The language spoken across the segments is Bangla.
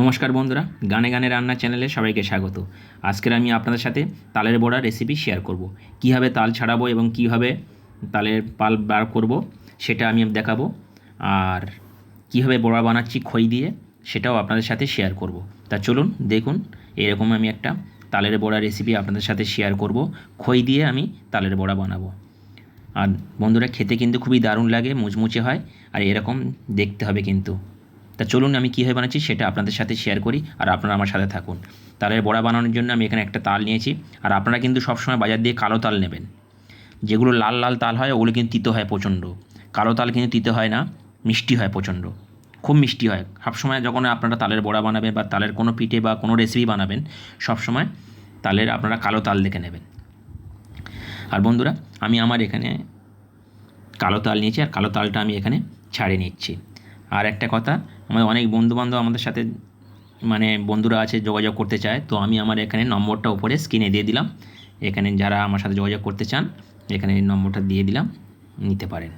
নমস্কার বন্ধুরা, গানে গানে রান্না চ্যানেলে সবাইকে স্বাগত। আজকের আমি আপনাদের সাথে তালের বড়া রেসিপি শেয়ার করব। কীভাবে তাল ছাড়াবো এবং কীভাবে তালের পাল বার করব, সেটা আমি দেখাবো। আর কীভাবে বড়া বানাচ্ছি খই দিয়ে, সেটাও আপনাদের সাথে শেয়ার করব। তা চলুন, দেখুন, এরকম আমি একটা তালের বড়া রেসিপি আপনাদের সাথে শেয়ার করব। খই দিয়ে আমি তালের বড়া বানাবো। আর বন্ধুরা, খেতে কিন্তু খুবই দারুণ লাগে, মুচমুচে হয়, আর এরকম দেখতে হবে কিন্তু। তা চলুন আমি কীভাবে বানাচ্ছি সেটা আপনাদের সাথে শেয়ার করি আর আপনারা আমার সাথে থাকুন। তালের বড়া বানানোর জন্য আমি এখানে একটা তাল নিয়েছি আর আপনারা কিন্তু সবসময় বাজার দিয়ে কালো তাল নেবেন। যেগুলো লাল লাল তাল হয়, ওগুলো কিন্তু তিতো হয় প্রচণ্ড। কালো তাল কিন্তু তিতো হয় না, মিষ্টি হয় প্রচণ্ড। খুব মিষ্টি হয়। সবসময় যখন আপনারা তালের বড়া বানাবেন বা তালের কোনো পিঠে বা কোনো রেসিপি বানাবেন, সবসময় তালের আপনারা কালো তাল দেখে নেবেন। আর বন্ধুরা, আমি আমার এখানে কালো তাল নিয়েছি আর কালো তালটা আমি এখানে ছাড়িয়ে নিচ্ছি। আর একটা কথা, আমাদের অনেক বন্ধুবান্ধব আমাদের সাথে মানে বন্ধুরা আছে যোগাযোগ করতে চায়, তো আমি আমার এখানে নম্বরটা উপরে স্ক্রিনে দিয়ে দিলাম। এখানে যারা আমার সাথে যোগাযোগ করতে চান, এখানে নম্বরটা দিয়ে দিলাম, নিতে পারেন।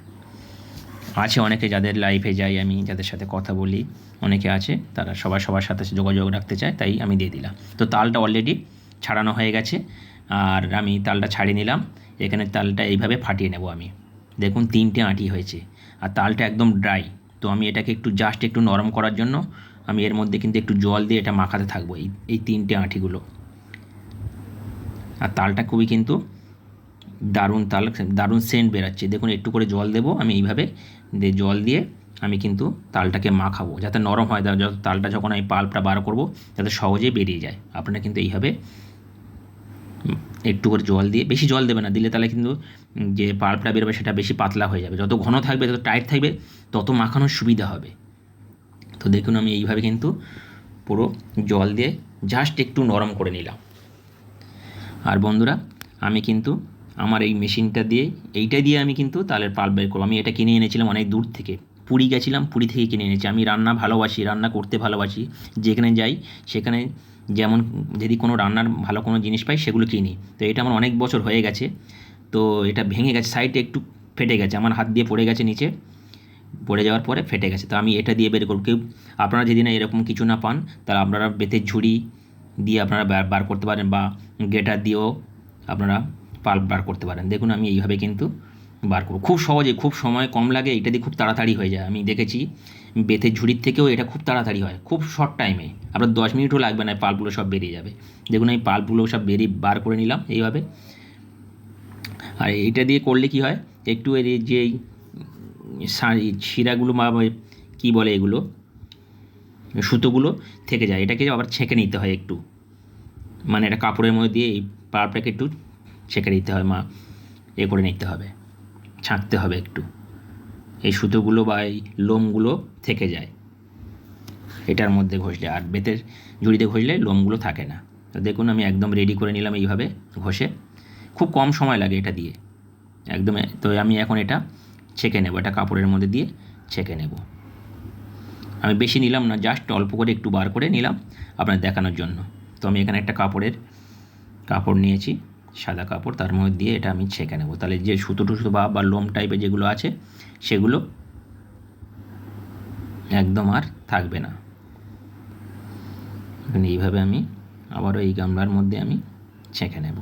আছে অনেকে যাদের লাইফে যাই আমি যাদের সাথে কথা বলি, অনেকে আছে তারা সবার সবার সাথে যোগাযোগ রাখতে চায়, তাই আমি দিয়ে দিলাম। তো তালটা অলরেডি ছাড়ানো হয়ে গেছে, আর আমি তালটা ছাড়িয়ে নিলাম, এখানে তালটা এইভাবে ফাটিয়ে নেব আমি। দেখুন তিনটে আঁটি হয়েছে, আর তালটা একদম ড্রাই তো আমি এটাকে একটু জাস্ট একটু নরম করার জন্য আমি এর মধ্যে কিন্তু একটু জল দিয়ে এটা মাখাতে থাকব, এই এই তিনটে আঁটিগুলো। আর তালটা খুবই কিন্তু দারুণ তাল, দারুণ সেন্ট বেরাচ্ছে। দেখুন, একটু করে জল দেবো আমি এইভাবে জল দিয়ে আমি কিন্তু তালটাকে মাখাবো, যাতে নরম হয় যত তালটা যখন আমি পাল্পটা বার করব, যাতে সহজেই বেরিয়ে যায়। আপনারা কিন্তু এইভাবে একটু করে জল দিয়ে, বেশি জল দেবে না, দিলে তাহলে কিন্তু যে পাল্পটা বেরোবে সেটা বেশি পাতলা হয়ে যাবে। যত ঘন থাকবে তত টাইট থাকবে, তত মাখানোর সুবিধা হবে। তো দেখুন আমি এইভাবে কিন্তু পুরো জল দিয়ে জাস্ট একটু নরম করে নিলাম। আর বন্ধুরা, আমি কিন্তু আমার এই মেশিনটা দিয়ে, এইটা দিয়ে আমি কিন্তু তালের পাল্প বের করব আমি এটা কিনে এনেছিলাম অনেক দূর থেকে। পুরী গেছিলাম, পুরী থেকে কিনে এনেছি। আমি রান্না ভালোবাসি, রান্না করতে ভালোবাসি। যেখানে যাই, সেখানে যেমন যদি কোনো রান্নার ভালো কোনো জিনিস পাই সেগুলো কিনি। তো এটা আমার অনেক বছর হয়ে গেছে। তো এটা ভেঙে গেছে সাইডে একটু ফেটে গেছে। আমার হাত দিয়ে পড়ে গেছে নিচে। পড়ে যাওয়ার পরে ফেটে গেছে। তো আমি এটা দিয়ে বের করব। কেউ আপনারা যদি না এরকম কিছু না পান, তাহলে আপনারা বেতের ঝুড়ি দিয়ে আপনারা বার করতে পারেন বা গেটার দিয়েও আপনারা পাল্প বার করতে পারেন। দেখুন, আমি এইভাবে কিন্তু বার করব। খুব সহজে, খুব সময় কম লাগে। এটা দিয়ে খুব তাড়াতাড়ি হয়ে যায়। আমি দেখেছি বেতের ঝুড়ির থেকেও এটা খুব তাড়াতাড়ি হয়, খুব শর্ট টাইমে আপনার দশ মিনিটও লাগবে না পাল্পগুলো সব বেরিয়ে যাবে। দেখুন আমি পাল্পগুলো সব বেরিয়ে বার করে নিলাম এইভাবে। আর এইটা দিয়ে করলে কি হয়, একটু এর যে শিরাগুলো বা কী বলে এগুলো? সুতোগুলো থেকে যায়, এটাকে আবার ছেঁকে নিতে হয় একটু। মানে এটা কাপড়ের মধ্যে দিয়ে এই পাল্পটাকে একটু ছেঁকে নিতে হয় মা, এ করে নিতে হবে, ছাঁকতে হবে একটু। এই সুতোগুলো বা এই লোমগুলো থেকে যায়। এটার মধ্যে ঘষলে, আর বেতের ঝুড়িতে ঘষলে লোমগুলো থাকে না। তো দেখুন, আমি একদম রেডি করে নিলাম এইভাবে ঘষে। খুব কম সময় লাগে এটা দিয়ে। একদম, তো আমি এখন এটা ছেঁকে নেব, এটা কাপড়ের মধ্যে দিয়ে ছেঁকে নেব। আমি বেশি নিলাম না জাস্ট অল্প করে একটু বার করে নিলাম আপনার দেখানোর জন্য। তো আমি এখানে একটা কাপড়ের, কাপড় নিয়েছি। সাদা কাপড়, তার মধ্যে দিয়ে এটা আমি ছেঁকে নেব। তাহলে যে সুতো টুসুতো বা বা লোম টাইপের যেগুলো আছে, সেগুলো একদম আর থাকবে না। এইভাবে আমি আবারও এই গামলার মধ্যে আমি ছেঁকে নেব।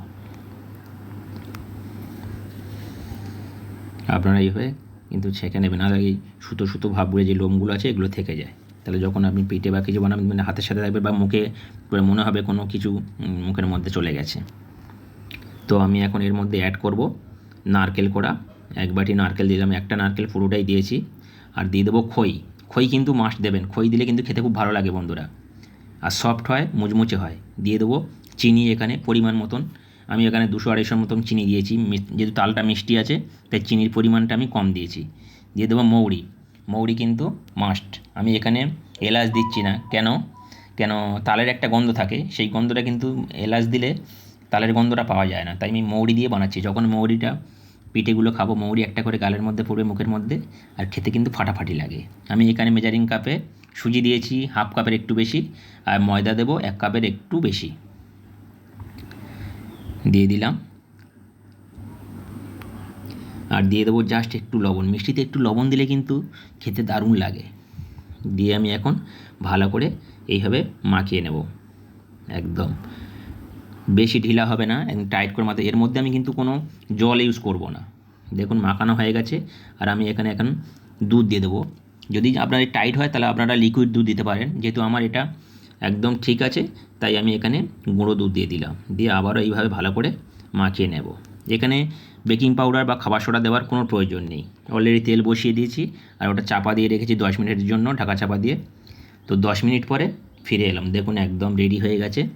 আপনারা এইভাবে কিন্তু ছেঁকে নেবেন। আর এই সুতো সুতো ভাবগুলো, যে লোমগুলো আছে, এগুলো থেকে যায়। তাহলে যখন আপনি পিঠে বা কিছু বানাবেন মানে হাতের সাথে থাকবে বা মুখে, মনে হবে কোনো কিছু মুখের মধ্যে চলে গেছে। তো আমি এখন এর মধ্যে অ্যাড করব নারকেল কোড়া। এক বাটি নারকেল দিলাম, একটা নারকেল পুরোটাই দিয়েছি। আর দিয়ে দেবো খই। খই কিন্তু মাস্ট দেবেন। খই দিলে কিন্তু খেতে খুব ভালো লাগে বন্ধুরা। আর সফট হয়, মুচমুচে হয়। দিয়ে দেবো চিনি এখানে পরিমাণ মতন। আমি এখানে দুশো আড়াইশোর মতন চিনি দিয়েছি। যেহেতু তালটা মিষ্টি আছে, তাই চিনির পরিমাণটা আমি কম দিয়েছি। দিয়ে দেবো মৌরি। মৌরি কিন্তু মাস্ট আমি এখানে এলাচ দিচ্ছি না। কেন? কেন? তালের একটা গন্ধ থাকে। সেই গন্ধটা কিন্তু এলাচ দিলে তালের গন্ধটা পাওয়া যায় না। তাই আমি মৌরি দিয়ে বানাচ্ছি। যখন মৌরিটা, পিঠেগুলো খাব, মৌরি একটা করে গালের মধ্যে পড়বে, মুখের মধ্যে, আর খেতে কিন্তু ফাটাফাটি লাগে। আমি এখানে মেজারিং কাপে সুজি দিয়েছি হাফ কাপের একটু বেশি, আর ময়দা দেবো এক কাপের একটু বেশি। দিয়ে দিলাম। আর দিয়ে দেবো জাস্ট একটু লবণ। মিষ্টিতে একটু লবণ দিলে কিন্তু খেতে দারুণ লাগে। দিয়ে আমি এখন ভালো করে এইভাবে মাখিয়ে নেব। একদম। বেশি ঢিলা হবে না, একদম টাইট করে মাথা এর মধ্যে আমি কিন্তু কোনো জল ইউজ করব না। দেখুন, মাখানো হয়ে গেছে, আর আমি এখানে এখন দুধ দিয়ে দেবো। যদি আপনার টাইট হয়, তাহলে আপনারা লিকুইড দুধ দিতে পারেন। যেহেতু আমার এটা একদম ঠিক আছে, তাই আমি এখানে গুঁড়ো দুধ দিয়ে দিলাম। দিয়ে আবারও এইভাবে ভালো করে মাখিয়ে নেব। এখানে বেকিং পাউডার বা খাবার সোডা দেওয়ার কোনো প্রয়োজন নেই। অলরেডি তেল বসিয়ে দিয়েছি, আর ওটা চাপা দিয়ে রেখেছি দশ মিনিটের জন্য, ঢাকা চাপা দিয়ে। তো দশ মিনিট পরে ফিরে এলাম। দেখুন, একদম রেডি হয়ে গেছে।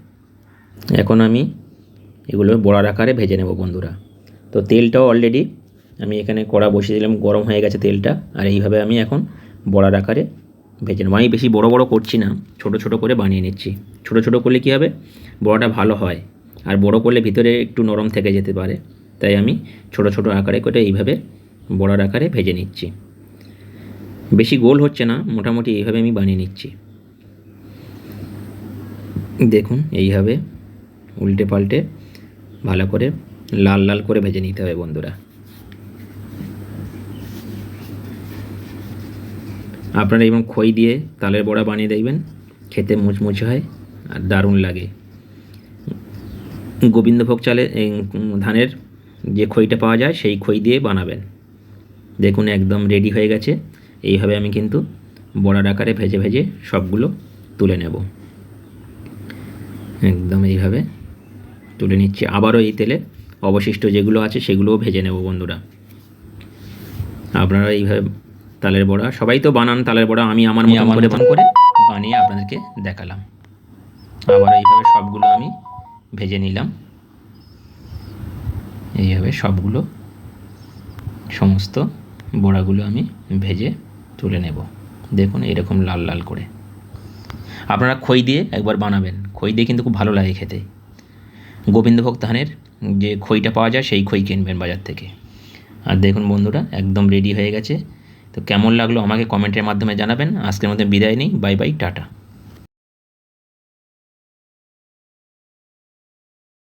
এখন আমি এগুলো বড়ার আকারে ভেজে নেব বন্ধুরা। তো তেলটাও অলরেডি আমি এখানে কড়া বসিয়ে দিলাম, গরম হয়ে গেছে তেলটা। আর এইভাবে আমি এখন বড়ার আকারে ভেজে নেব। আমি বেশি বড় বড় করছি না, ছোট ছোট করে বানিয়ে নিচ্ছি। ছোট ছোট করলে কী হবে? বড়াটা ভালো হয়। আর বড় করলে ভিতরে একটু নরম থেকে যেতে পারে। তাই আমি ছোট ছোট আকারে করে এইভাবে বড়ার আকারে ভেজে নিচ্ছি। বেশি গোল হচ্ছে না, মোটামুটি এইভাবে আমি বানিয়ে নিচ্ছি। দেখুন, এইভাবে উল্টে পাল্টে ভালো করে লাল লাল করে ভেজে নিতে হবে বন্ধুরা। আপনারা এবং খই দিয়ে তালের বড়া বানিয়ে দেখবেন, খেতে মুচমুচে হয় আর দারুণ লাগে। গোবিন্দভোগ চালে ধানের যে খইটা পাওয়া যায় সেই খই দিয়ে বানাবেন। দেখুন একদম রেডি হয়ে গেছে। এইভাবে আমি কিন্তু বড়ার আকারে ভেজে ভেজে সবগুলো তুলে নেব। একদম এইভাবে তুলে নিচ্ছি। আবারও এই তেলে অবশিষ্ট যেগুলো আছে সেগুলোও ভেজে নেব বন্ধুরা। আপনারা এইভাবে তালের বড়া সবাই তো বানান তালের বড়া আমি আমার মতন করে মতন করে বানিয়ে আপনাদেরকে দেখালাম। আবার এইভাবে সবগুলো আমি ভেজে নিলাম। এইভাবে সবগুলো সমস্ত বড়াগুলো আমি ভেজে তুলে নেব। দেখুন এরকম লাল লাল করে। আপনারা খই দিয়ে একবার বানাবেন। খই দিয়ে কিন্তু খুব ভালো লাগে খেতে। গোবিন্দভোগ ধানের যে খইটা পাওয়া যায়, সেই খই কিনবেন বাজার থেকে। আর দেখুন বন্ধুরা, একদম রেডি হয়ে গেছে। তো কেমন লাগল আমাকে কমেন্টের মাধ্যমে জানাবেন। আজকের মধ্যে বিদায় নেই। Bye bye tata.